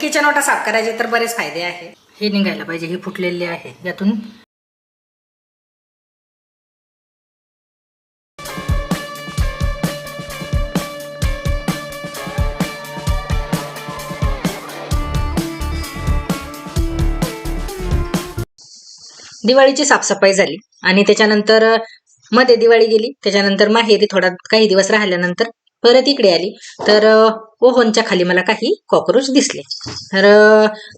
Kitchen ओटा साफ करायचे तर बरेच फायदे आहे. हे निघायला पाहिजे हे फुटलेले आहे. यातून दिवाळीची साफसफाई झाली. आणि त्याच्यानंतरमध्ये दिवाळी गेली. त्याच्यानंतर माहेरी थोडा काही दिवस राहिल्यानंतर परत इकडे आली. तर ओव्हनच्या खाली मला काही कॉक्रोच दिसले. तर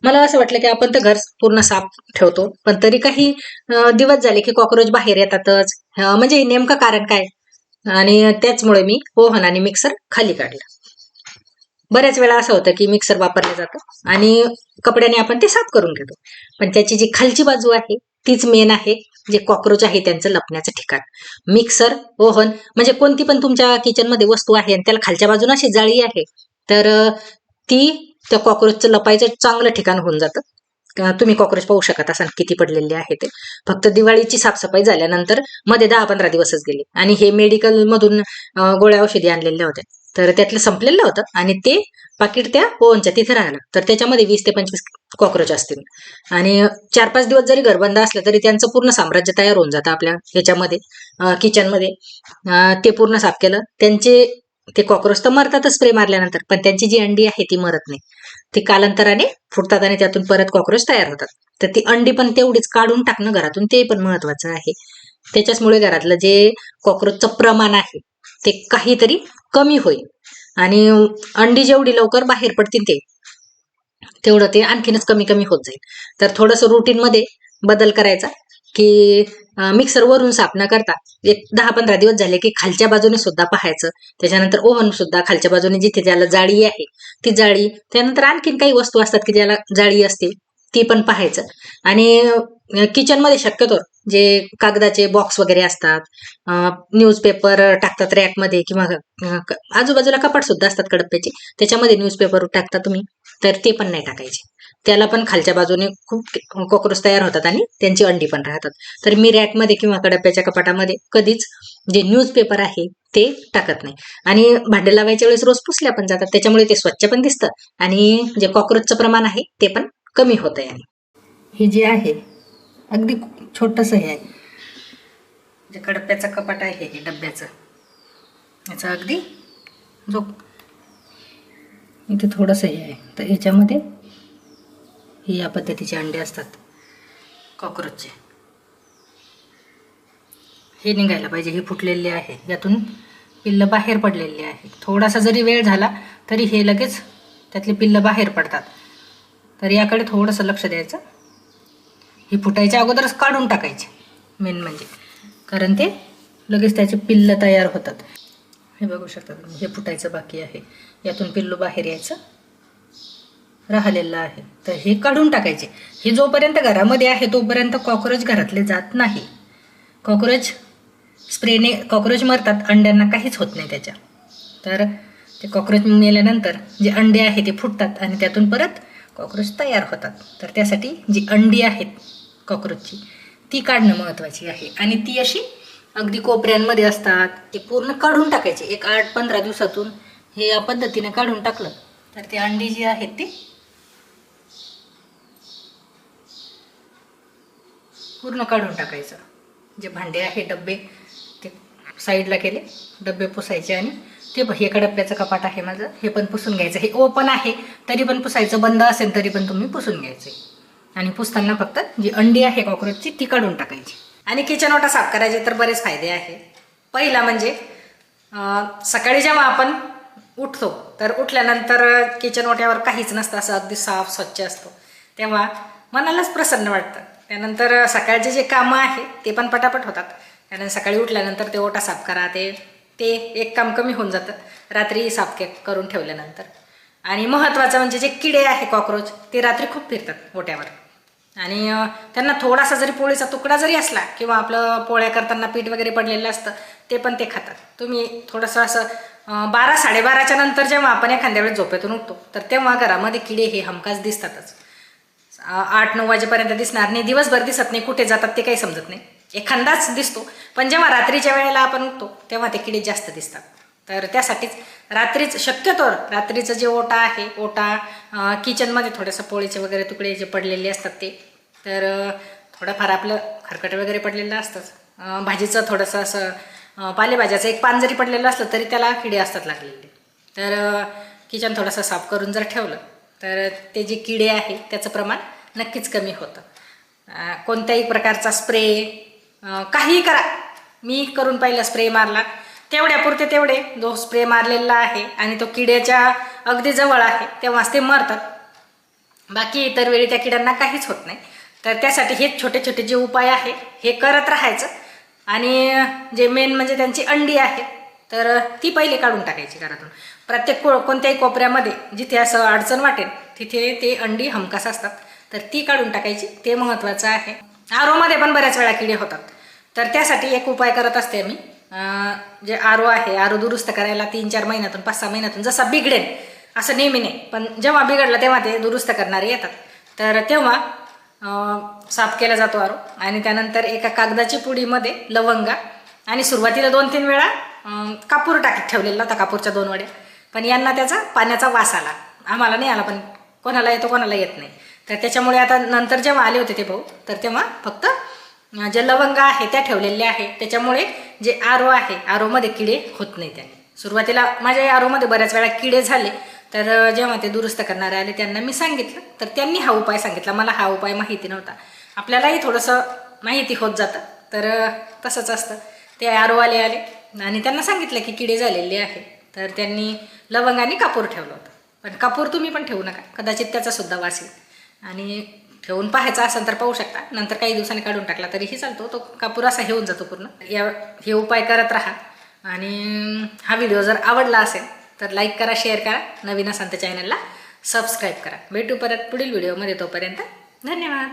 मला असं वाटलं की आपण तर घर पूर्ण साफ ठेवतो पण तरी काही दिवस झाले की कॉक्रोच बाहेर येतातच. म्हणजे नेमकं कारण काय? आणि त्याचमुळे मी ओव्हन आणि मिक्सर खाली काढलं. बऱ्याच वेळा असं होतं की मिक्सर वापरलं जातं आणि कपड्याने आपण ते साफ करून घेतो. पण त्याची जी खालची बाजू आहे तीच मेन आहे जे कॉक्रोच आहे त्यांचं लपण्याचं ठिकाण. मिक्सर ओव्हन म्हणजे कोणती पण तुमच्या किचनमध्ये वस्तू आहे आणि त्याला खालच्या बाजूने अशी जाळी आहे तर ती त्या कॉक्रोचचं लपायचं चांगलं ठिकाण होऊन जातं. तुम्ही कॉक्रोच पाहू शकत असाल किती पडलेले आहे ते. फक्त दिवाळीची साफसफाई झाल्यानंतरमध्ये दहा पंधरा दिवसच गेले. आणि हे मेडिकल मधून गोळ्या औषधी आणलेल्या होत्या. तर त्यातलं संपलेलं होतं आणि ते पाकिट त्या ओवनच्या तिथे राहिलं. तर त्याच्यामध्ये वीस ते पंचवीस कॉक्रोच असतील. आणि चार पाच दिवस जरी घरबंद असलं तरी त्यांचं पूर्ण साम्राज्य तयार होऊन जातं आपल्या ह्याच्यामध्ये किचनमध्ये ते पूर्ण साफ केलं. त्यांचे ते कॉक्रोच तर मरतातच स्प्रे मारल्यानंतर पण त्यांची जी अंडी आहे ती मरत नाही. ती कालांतराने फुटतात आणि त्यातून परत कॉक्रोच तयार होतात. तर ती अंडी पण तेवढीच काढून टाकणं घरातून ते पण महत्वाचं आहे. त्याच्याचमुळे घरातलं जे कॉक्रोचचं प्रमाण आहे ते काहीतरी कमी होईल. आणि अंडी जेवढी लवकर बाहेर पडतील ते तेवढं ते आणखीनच कमी कमी होत जाईल. तर थोडंसं रुटीनमध्ये बदल करायचा. की मिक्सर वरून करता. एक दहा पंधरा दिवस झाले की खालच्या बाजूने सुद्धा पाहायचं. त्याच्यानंतर ओव्हन सुद्धा खालच्या बाजूने जिथे ज्याला जाळी आहे ती जाळी. त्यानंतर आणखीन काही वस्तू असतात की ज्याला जाळी असते ती पण पाहायचं. आणि किचनमध्ये शक्यतो जे कागदाचे बॉक्स वगैरे असतात न्यूजपेपर टाकतात रॅकमध्ये किंवा आजूबाजूला कपाट सुद्धा असतात कडप्प्याचे त्याच्यामध्ये न्यूजपेपर टाकता तुम्ही. तर ते पण नाही टाकायचे. त्याला पण खालच्या बाजूने खूप कॉक्रोच तयार होतात आणि त्यांची अंडी पण राहतात. तर मी रॅकमध्ये किंवा कडप्प्याच्या कपाटामध्ये कधीच जे न्यूजपेपर आहे ते टाकत नाही. आणि भांडे लावायच्या वेळेस रोज पुसल्या पण जातात. त्याच्यामुळे ते स्वच्छ पण दिसतं आणि जे कॉक्रोचचं प्रमाण आहे ते पण कमी होतं आणि. हे जे आहे अगदी छोटंसं हे आहे. जे कडप्प्याचं कपाट आहे हे डब्याचं. याचं अगदी जो इथे थोडंसं हे आहे. तर याच्यामध्ये हे या पद्धतीचे अंडे असतात. कॉक्रोचचे. हे निघायला पाहिजे. हे फुटलेले आहे. यातून पिल्लं बाहेर पडलेली आहे थोडासा जरी वेळ झाला तरी हे लगेच त्यातली पिल्लं बाहेर पडतात. तर याकडे थोडंसं लक्ष द्यायचं. हे फुटायच्या अगोदरच काढून टाकायचे. मेन म्हणजे. कारण ते लगेच त्याचे पिल्लं तयार होतात. हे बघू शकता तुम्ही हे फुटायचं बाकी आहे. यातून पिल्लू बाहेर यायचं. राहिलेलं आहे. तर हे काढून टाकायचे. हे जोपर्यंत घरामध्ये आहे तोपर्यंत कॉक्रोच घरातले जात नाही. कॉक्रोच स्प्रेने कॉक्रोच मरतात अंड्यांना काहीच होत नाही त्याच्या. तर ते कॉक्रोच मेल्यानंतर जे अंडे आहे ते फुटतात आणि त्यातून परत कॉक्रोच तयार होतात. तर त्यासाठी जी अंडी आहेत कॉक्रोचची ती काढणं महत्त्वाची आहे. आणि ती अशी अगदी कोपऱ्यांमध्ये असतात. ते पूर्ण काढून टाकायचे. एक आठ पंधरा दिवसातून हे या पद्धतीने काढून टाकलं. तर ते अंडी जी आहेत ती पूर्ण काढून टाकायचं. जे भांडे आहे डब्बे ते साईडला केले. डब्बे पुसायचे आणि ते हे कडप्प्याचं कपाट आहे माझं. हे पण पुसून घ्यायचं. हे ओपन आहे. तरी पण पुसायचं. बंद असेल तरी पण तुम्ही पुसून घ्यायचे. आणि पुसताना फक्त जी अंडी आहे कॉक्रोचची ती काढून टाकायची. आणि किचन ओटा साफ करायचे तर बरेच फायदे आहे. पहिला म्हणजे सकाळी जेव्हा आपण उठतो तर उठल्यानंतर किचन ओट्यावर काहीच नसतं असं अगदी साफ स्वच्छ असतो. तेव्हा मनालाच प्रसन्न वाटतं. त्यानंतर सकाळचे जे कामं आहे ते पण पटापट होतात. कारण सकाळी उठल्यानंतर ते ओटा साफ करा ते ते एक काम कमी होऊन जातं. रात्री साफ के करून ठेवल्यानंतर. आणि महत्त्वाचं म्हणजे जे किडे आहे कॉक्रोच ते रात्री खूप फिरतात ओट्यावर. आणि त्यांना थोडासा जरी पोळीचा तुकडा जरी असला किंवा आपलं पोळ्या करताना पीठ वगैरे पडलेलं असतं ते पण ते खातात. तुम्ही थोडंसं असं बारा साडेबाराच्या नंतर जेव्हा आपण एखाद्या वेळेस झोपेतून उठतो तर तेव्हा घरामध्ये किडे हे हमखास दिसतातच. आठ नऊ वाजेपर्यंत दिसणार नाही दिवसभर दिसत नाही कुठे जातात ते काही समजत नाही. एखादाच दिसतो पण जेव्हा रात्रीच्या वेळेला आपण उठतो तेव्हा ते किडे जास्त दिसतात. तर त्यासाठीच रात्रीच शक्यतो रात्रीचं जे ओटा आहे ओटा किचनमध्ये थोडंसं पोळीचे वगैरे तुकडे जे पडलेले असतात ते. तर थोडंफार आपलं खरकट वगैरे पडलेलं असतंच. भाजीचं थोडंसं असं पालेभाज्याचं एक पान जरी पडलेलं असलं तरी त्याला किडे असतात लागलेले. तर किचन थोडंसं साफ करून जर ठेवलं तर ते जे किडे आहे त्याचं प्रमाण नक्कीच कमी होतं. कोणत्याही प्रकारचा स्प्रे काहीही करा. मी करून पाहिलं स्प्रे मारला तेवढ्यापुरते तेवढे. जो स्प्रे मारलेला आहे आणि तो किड्याच्या अगदी जवळ आहे तेव्हाच ते मरतात. बाकी इतर वेळी त्या किड्यांना काहीच होत नाही. तर त्यासाठी हे छोटे छोटे जे उपाय आहे हे करत राहायचं. आणि जे मेन म्हणजे त्यांची अंडी आहे तर ती पहिले काढून टाकायची घरातून. प्रत्येक को कोणत्याही कोपऱ्यामध्ये जिथे असं अडचण वाटेल तिथे ते अंडी हमखास असतात. तर ती काढून टाकायची. ते महत्त्वाचं आहे. आरोमध्ये पण बऱ्याच वेळा किडे होतात. तर त्यासाठी एक उपाय करत असते मी. जे आरो आहे आरो दुरुस्त करायला तीन चार महिन्यातून पाच सहा महिन्यातून जसा बिघडेल असं नेहमी नाही. पण जेव्हा बिघडलं तेव्हा ते दुरुस्त करणारे येतात. तर तेव्हा साफ केला जातो आरो. आणि त्यानंतर एका कागदाची पुडीमध्ये लवंगा आणि सुरुवातीला दोन तीन वेळा कापूर टाकीत ठेवलेला होता कापूरच्या दोन वड्या. पण यांना त्याचा पाण्याचा वास आला. आम्हाला नाही आला पण कोणाला येतो कोणाला येत नाही. तर त्याच्यामुळे आता नंतर जेव्हा आले होते ते भाऊ तर तेव्हा फक्त ज्या जे लवंग आहे त्या ठेवलेल्या आहे त्याच्यामुळे जे आरो आहे आरोमध्ये किडे होत नाही त्याने. सुरुवातीला माझ्या आरोमध्ये बऱ्याच वेळा किडे झाले. तर जेव्हा ते दुरुस्त करणारे आले त्यांना मी सांगितलं. तर त्यांनी हा उपाय सांगितला. मला हा उपाय माहिती नव्हता. आपल्यालाही थोडंसं माहिती होत जातं. तर तसंच असतं. ते आरोवाले आले आणि त्यांना सांगितलं की किडे झालेले आहे तर त्यांनी लवंग आणि कापूर ठेवलं होतं. पण कापूर तुम्ही पण ठेवू नका. कदाचित त्याचा सुद्धा वास येईल. आणि ठेवून पाहायचा असेल तर पाहू शकता. नंतर काही दिवसांनी काढून टाकला तरीही चालतो. तो कापूर असा होऊन जातो पूर्ण. या हे उपाय करत राहा. आणि हा व्हिडिओ जर आवडला असेल तर लाईक करा शेअर करा. नवीन असाल तर चॅनलला सबस्क्राईब करा. भेटू परत पुढील व्हिडिओमध्ये तोपर्यंत धन्यवाद.